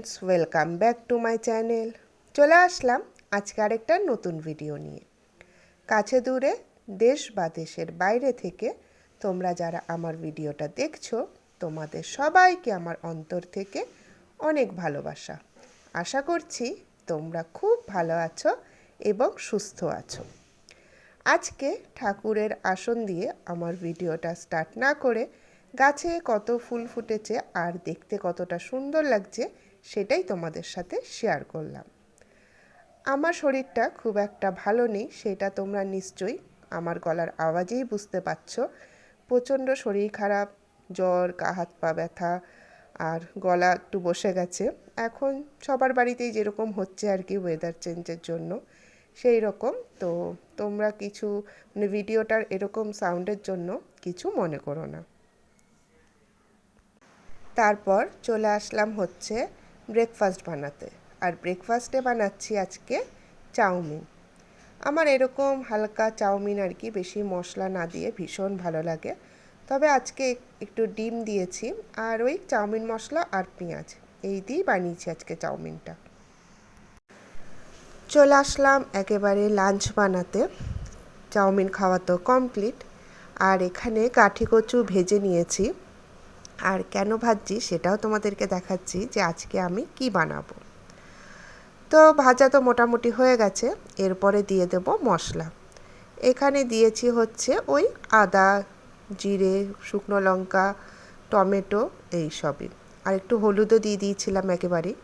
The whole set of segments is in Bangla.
Friends welcome back to my channel চলে আসলাম আজকে আরেকটা নতুন ভিডিও নিয়ে। কাছে দূরে, দেশ বা দেশের বাইরে থেকে তোমরা যারা আমার ভিডিওটা দেখছ, তোমাদের সবাইকে আমার অন্তর থেকে অনেক ভালোবাসা। আশা করছি তোমরা খুব ভালো আছো এবং সুস্থ আছো। আজকে ঠাকুরের আসন দিয়ে আমার ভিডিওটা স্টার্ট না করে গাছে কত ফুল ফুটেছে আর দেখতে কতটা সুন্দর লাগছে সেটাই তোমাদের সাথে শেয়ার করলাম। আমার শরীরটা খুব একটা ভালো নেই, সেটা তোমরা নিশ্চয়ই আমার গলার আওয়াজেই বুঝতে পারছ। প্রচণ্ড শরীর খারাপ, জ্বর, গা, হাত, পা ব্যথা, আর গলা একটু বসে গেছে। এখন সবার বাড়িতেই যেরকম হচ্ছে আর কি ওয়েদার চেঞ্জের জন্য, সেই রকম। তো তোমরা কিছু মানে ভিডিওটার এরকম সাউন্ডের জন্য কিছু মনে করো না। তারপর চলে আসলাম হচ্ছে ব্রেকফাস্ট বানাতে। আর ব্রেকফাস্টে বানাচ্ছি আজকে চাউমিন। আমার এরকম হালকা চাউমিন আর কি বেশি মশলা না দিয়ে ভীষণ ভালো লাগে। তবে আজকে একটু ডিম দিয়েছি আর ওই চাউমিন মশলা আর পেঁয়াজ। এই দিয়েই বানিয়েছি আজকে চাউমিনটা। চলে আসলাম একেবারে লাঞ্চ বানাতে। চাউমিন খাওয়া তো কমপ্লিট আর এখানে কাঠি কচু ভেজে নিয়েছি। আর কেন ভাজছি সেটাও তোমাদেরকে দেখাচ্ছি যে আজকে আমি কি বানাবো। তো ভাজা তো মোটামুটি হয়ে গেছে, এরপরে দিয়ে দেব মশলা। এখানে দিয়েছি হচ্ছে ওই আদা, জিরে, শুকনো লঙ্কা, টমেটো এই সবই আর একটু হলুদও দিয়ে দিয়েছিলাম একেবারেই।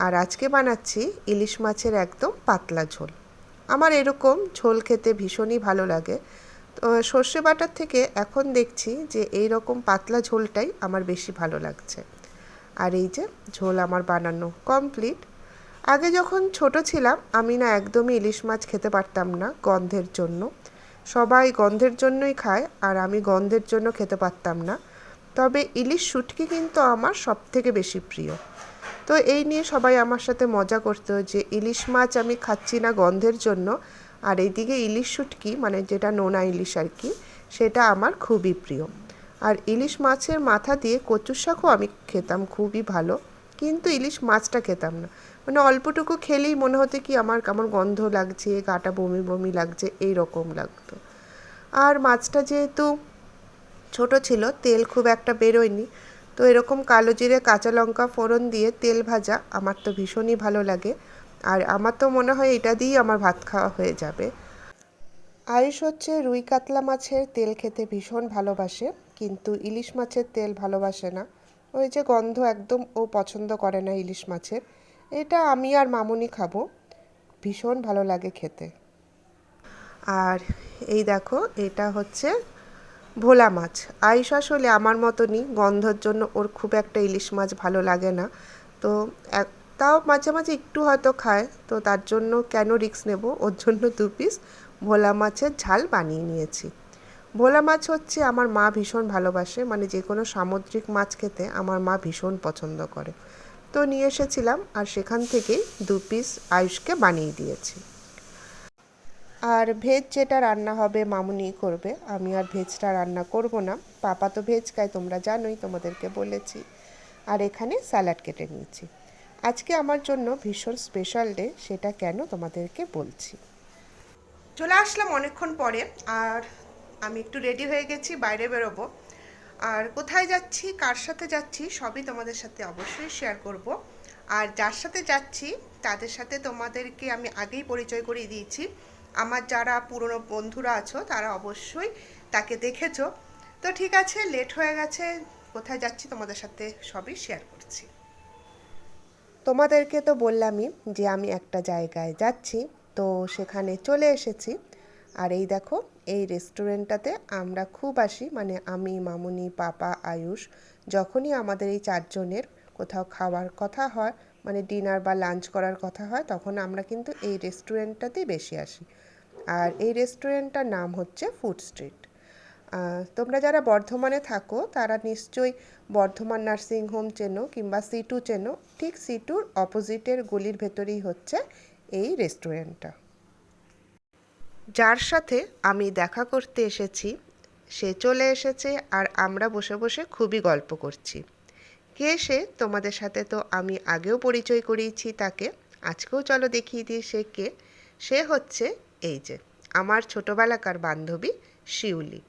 আর আজকে বানাচ্ছি ইলিশ মাছের একদম পাতলা ঝোল। আমার এরকম ঝোল খেতে ভীষণই ভালো লাগে। সর্ষে বাটার থেকে এখন দেখছি যে এই রকম পাতলা ঝোলটাই আমার বেশি ভালো লাগছে। আর এই যে ঝোল আমার বানানো কমপ্লিট আগে যখন ছোট ছিলাম, আমি না একদমই ইলিশ মাছ খেতে পারতাম না গন্ধের জন্য। সবাই গন্ধের জন্যই খায় আর আমি গন্ধের জন্য খেতে পারতাম না। তবে ইলিশ শুটকি কিন্তু আমার সব থেকে বেশি প্রিয়। তো এই নিয়ে সবাই আমার সাথে মজা করতো যে ইলিশ মাছ আমি খাচ্ছি না গন্ধের জন্য। আর এইদিকে ইলিশ শুটকি মানে যেটা নোনা ইলিশ আর কি, সেটা আমার খুবই প্রিয়। আর ইলিশ মাছের মাথা দিয়ে কচুর শাকও আমি খেতাম, খুবই ভালো। কিন্তু ইলিশ মাছটা খেতাম না। মানে অল্পটুকু খেলেই মনে হতো কি আমার কেমন গন্ধ লাগছে, গাটা বমি বমি লাগছে এই রকম লাগতো। আর মাছটা যেহেতু ছোট ছিল, তেল খুব একটা বেরোয়নি, তো এরকম কালো জিরে, কাঁচা লঙ্কা ফোড়ন দিয়ে তেল ভাজা আমার তো ভীষণই ভালো লাগে। আর আমার তো মনে হয় এটা দিয়েই আমার ভাত খাওয়া হয়ে যাবে। আয়ুষ হচ্ছে রুই কাতলা মাছের তেল খেতে ভীষণ ভালোবাসে, কিন্তু ইলিশ মাছের তেল ভালোবাসে না। ওই যে গন্ধ একদম ও পছন্দ করে না ইলিশ মাছের। এটা আমি আর মামুনি খাব। ভীষণ ভালো লাগে খেতে। আর এই দেখো, এটা হচ্ছে ভোলা মাছ। আয়ুষ আসলে আমার মতনই গন্ধর জন্য ওর খুব একটা ইলিশ মাছ ভালো লাগে না। তো এক তাও মাঝে মাঝে একটু হয়তো খায়, তো তার জন্য কেন রিক্স নেব? ওর জন্য দু পিস ভোলা মাছের ঝাল বানিয়ে নিয়েছি। ভোলা মাছ হচ্ছে আমার মা ভীষণ ভালোবাসে মানে যে কোনো সামুদ্রিক মাছ খেতে আমার মা ভীষণ পছন্দ করে। তো নিয়ে এসেছিলাম আর সেখান থেকেই দু পিস আয়ুষকে বানিয়ে দিয়েছি। আর ভেজ যেটা রান্না হবে মামুনি করবে, আমি আর ভেজটা রান্না করব না। পাপা তো ভেজ খায়, তোমরা জানোই, তোমাদেরকে বলেছি। আর এখানে স্যালাড কেটে নিয়েছি। আজকে আমার জন্য ভীষণ স্পেশাল ডে সেটা কেন তোমাদেরকে বলছি। চলে আসলাম অনেকক্ষণ পরে, আর আমি একটু রেডি হয়ে গেছি, বাইরে বেরোবো। আর কোথায় যাচ্ছি, কার সাথে যাচ্ছি, সবই তোমাদের সাথে অবশ্যই শেয়ার করব। আর যার সাথে যাচ্ছি, তাদের সাথে তোমাদেরকে আমি আগেই পরিচয় করিয়ে দিয়েছি। আমার যারা পুরনো বন্ধুরা আছো, তারা অবশ্যই তাকে দেখেছ। তো ঠিক আছে লেট হয়ে গেছে, কোথায় যাচ্ছি তোমাদের সাথে সবই শেয়ার করছি তোমাদেরকে তো বললামই যে আমি একটা জায়গায় যাচ্ছি, তো সেখানে চলে এসেছি। আর এই দেখো, এই রেস্টুরেন্টটাতে আমরা খুব আসি মানে আমি, মামুনি, পাপা, আয়ুষ, যখনই আমাদের এই চারজনের কোথাও খাওয়ার কথা হয় মানে ডিনার বা লাঞ্চ করার কথা হয়, তখন আমরা কিন্তু এই রেস্টুরেন্টটাতেই বেশি আসি। আর এই রেস্টুরেন্টটার নাম হচ্ছে ফুড স্ট্রিট। তোমরা যারা বর্ধমানে থাকো, তারা নিশ্চয়ই বর্ধমান নার্সিং হোম চেনো কিংবা সিটু চেনো। ঠিক সিটুর অপোজিটের গলির ভেতরেই হচ্ছে এই রেস্টুরেন্টটা যার সাথে আমি দেখা করতে এসেছি, সে চলে এসেছে আর আমরা বসে বসে খুবই গল্প করছি। কে সে? তোমাদের সাথে তো আমি আগেও পরিচয় করিয়েছি তাকে। আজকেও চলো দেখিয়ে দিই সে কে। সে হচ্ছে এই যে, আমার ছোটোবেলাকার বান্ধবী শিউলি।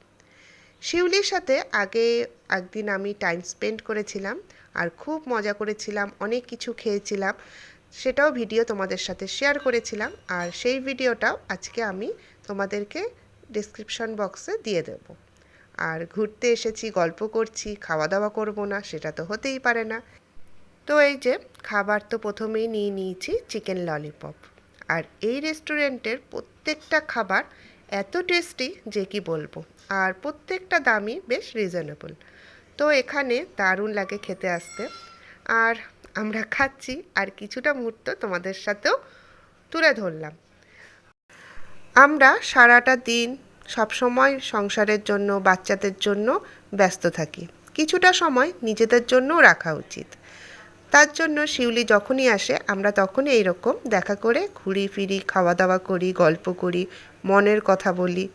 শিউলির সাথে আগে একদিন আমি টাইম স্পেন্ড করেছিলাম আর খুব মজা করেছিলাম, অনেক কিছু খেয়েছিলাম। সেটাও ভিডিও তোমাদের সাথে শেয়ার করেছিলাম আর সেই ভিডিওটাও আজকে আমি তোমাদেরকে ডিসক্রিপশন বক্সে দিয়ে দেব। আর ঘুরতে এসেছি, গল্প করছি খাওয়া দাওয়া করব না, সেটা তো হতেই পারে না। তো এই যে, খাবার তো প্রথমেই নিয়ে নিয়েছি চিকেন ললিপপ আর এই রেস্টুরেন্টের প্রত্যেকটা খাবার এত টেস্টি যে কি বলব? আর প্রত্যেকটা দামই বেশ রিজনেবল তো এখানে দারুণ লাগে খেতে আসতে। আর আমরা খাচ্ছি, আর কিছুটা মুহূর্ত তোমাদের সাথেও তুলে ধরলাম। আমরা সারাটা দিন সবসময় সংসারের জন্য, বাচ্চাদের জন্য ব্যস্ত থাকি। কিছুটা সময় নিজেদের জন্যও রাখা উচিত। তার জন্য শিউলি যখনই আসে, আমরা তখনই এইরকম দেখা করে ঘুরি ফিরি, খাওয়া দাওয়া করি, গল্প করি মনের কথা বলি।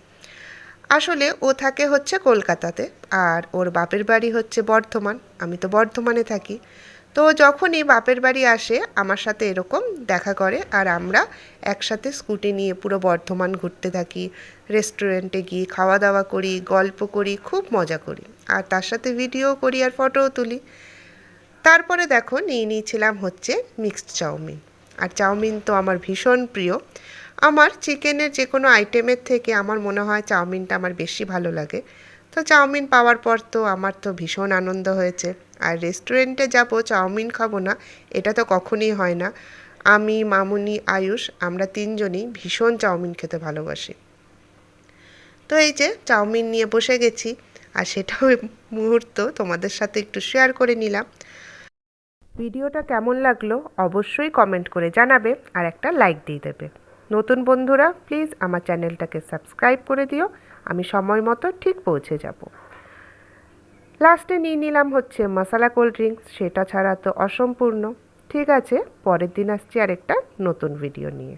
আসলে ও থাকে হচ্ছে কলকাতাতে আর ওর বাপের বাড়ি হচ্ছে বর্ধমান। আমি তো বর্ধমানে থাকি। তো যখনই বাপের বাড়ি আসে, আমার সাথে এরকম দেখা করে আর আমরা একসাথে স্কুটি নিয়ে পুরো বর্ধমান ঘুরতে থাকি। রেস্টুরেন্টে গিয়ে খাওয়া দাওয়া করি, গল্প করি, খুব মজা করি। আর তার সাথে ভিডিও করি আর ফটোও তুলি। তারপরে দেখো নিয়ে নিয়েছিলাম হচ্ছে মিক্সড চাউমিন। আর চাউমিন তো আমার ভীষণ প্রিয়। আমার চিকেনের যে কোনো আইটেমের থেকে আমার মনে হয় চাউমিনটা আমার বেশি ভালো লাগে। তো চাউমিন পাওয়ার পর তো আমার তো ভীষণ আনন্দ হয়েছে। আর রেস্টুরেন্টে যাব, চাউমিন খাব না, এটা তো কখনই হয় না। আমি, মামুনি, আয়ুষ, আমরা তিনজনই ভীষণ চাউমিন খেতে ভালোবাসি। তো এই যে চাউমিন নিয়ে বসে গেছি, আর সেটাও মুহূর্ত তোমাদের সাথে একটু শেয়ার করে নিলাম। ভিডিওটা কেমন লাগল অবশ্যই কমেন্ট করে জানাবে, আর একটা লাইক দিয়ে দেবে। নতুন বন্ধুরা প্লিজ আমার চ্যানেলটাকে সাবস্ক্রাইব করে দিও। আমি সময় মতো ঠিক পৌঁছে যাব। লাস্টে নিয়ে নিলাম হচ্ছে মশালা কোল্ড ড্রিঙ্কস সেটা ছাড়া তো অসম্পূর্ণ। ঠিক আছে, পরের দিন আসছি আরেকটা নতুন ভিডিও নিয়ে।